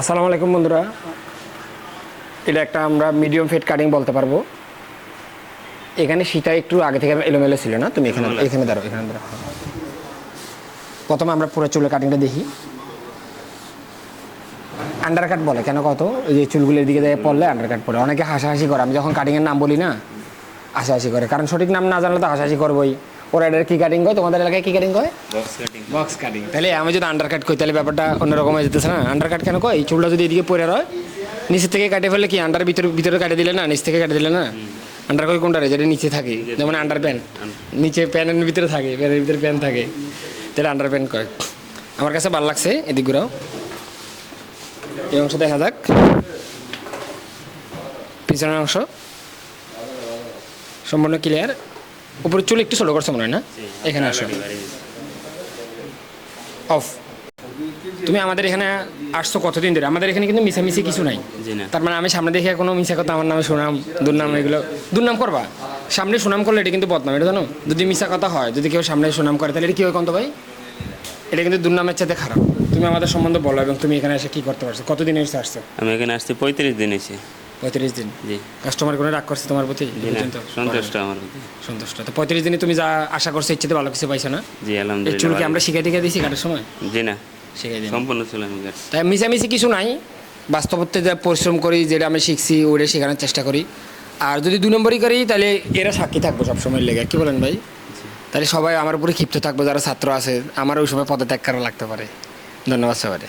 আসসালামু আলাইকুম বন্ধুরা। এটা একটা আমরা মিডিয়াম ফিট কাটিং বলতে পারব। এখানে সীতা একটু আগে থেকে এলোমেলো ছিল না? তুমি এখানে এখানে দাঁড়ো এখানে দাঁড়ো প্রথমে আমরা পুরো চুলের কাটিংটা দেখি। আন্ডার কাট বলে, কেন কত? ওই যে চুলগুলোর দিকে দিয়ে পড়লে আন্ডার কাট পড়ে। অনেকে হাসাহাসি করে, আমি যখন কাটিংয়ের নাম বলি না, হাসাহাসি করে। কারণ সঠিক নাম না জানলে তো হাসাহাসি করবোই। ওরা এটার কী কাটিং করে তোমাদের এলাকায় কী কাটিং করে বক্স কাটিং তাহলে আমি যদি আন্ডার কাট করি তাহলে ব্যাপারটা অন্যরকম হয়ে যেতেছে না? আন্ডার কাট কেন কয়? চুলটা যদি এদিকে পরে রয় নিচের থেকে কাটে ফেললে কি আন্ডার ভিতরে ভিতরে কাটে দিলে না? নিচ থেকে কাটে দিলে না? আন্ডার কই কোনটা রে যেটা নিচে থাকে। যেমন আন্ডার প্যান্ট নিচে প্যান্টের ভিতরে থাকে প্যান্টের ভিতরে প্যান্ট থাকে। তাহলে আন্ডার প্যান্ট কয়। আমার কাছে ভালো লাগছে এদিকগুলোও এই অংশ দেখা যাক। পিছনের অংশ। সম্পূর্ণ ক্লিয়ার উপরে চুল একটু ছোটো করছে মনে হয় না? এখানে আসো। অফ তুমি আমাদের এখানে আসছো কতদিন ধরে? আমাদের এখানে কিন্তু মিশামিশি কিছু নাই। তার মানে আমি সামনে দেখে কোনো মিশা কথা আমার নামে সুনাম দুর্নাম এগুলো দুর্নাম করবা? সামনে সুনাম করলে এটা কিন্তু বদনাম এটা জানো? যদি মিশা কথা হয় যদি কেউ সামনে সুনাম করে তাহলে এটা কি হয় কন্ত ভাই? এটা কিন্তু দুর্নামের চাইতে খারাপ। তুমি আমাদের সম্বন্ধে বলো এবং তুমি এখানে এসে কি করতে পারছ? কতদিন এসে আসছো? আমি এখানে আসতে পঁয়ত্রিশ দিন এসে। পঁয়ত্রিশ দিন? জি। কাস্টমার কোনো রাগ করছে তোমার প্রতি? সন্তুষ্ট আমার প্রতি। সন্তুষ্ট। তো পঁয়ত্রিশ দিনে তুমি যা আশা করছ ইচ্ছেতে ভালো কিছু পাইছো না? জি আলহামদুলিল্লাহ চুলকে আমরা শিখাই টিখে দিয়েছি কাটার সময়? জি না শিখাই দিই সম্পূর্ণ ছিল আমি তাই মিশামিশি কিছু নাই। বাস্তবতে যা পরিশ্রম করি যেটা আমি শিখছি ওটা শেখানোর চেষ্টা করি। আর যদি দু নম্বরই করি তাহলে এরা সাক্ষী থাকব সবসময় লেগে। কি বলেন ভাই? তাহলে সবাই আমার উপরে ক্ষিপ্ত থাকব যারা ছাত্র আছে আমার ওই সময় পদত্যাগ করা লাগতে পারে। ধন্যবাদ সবাই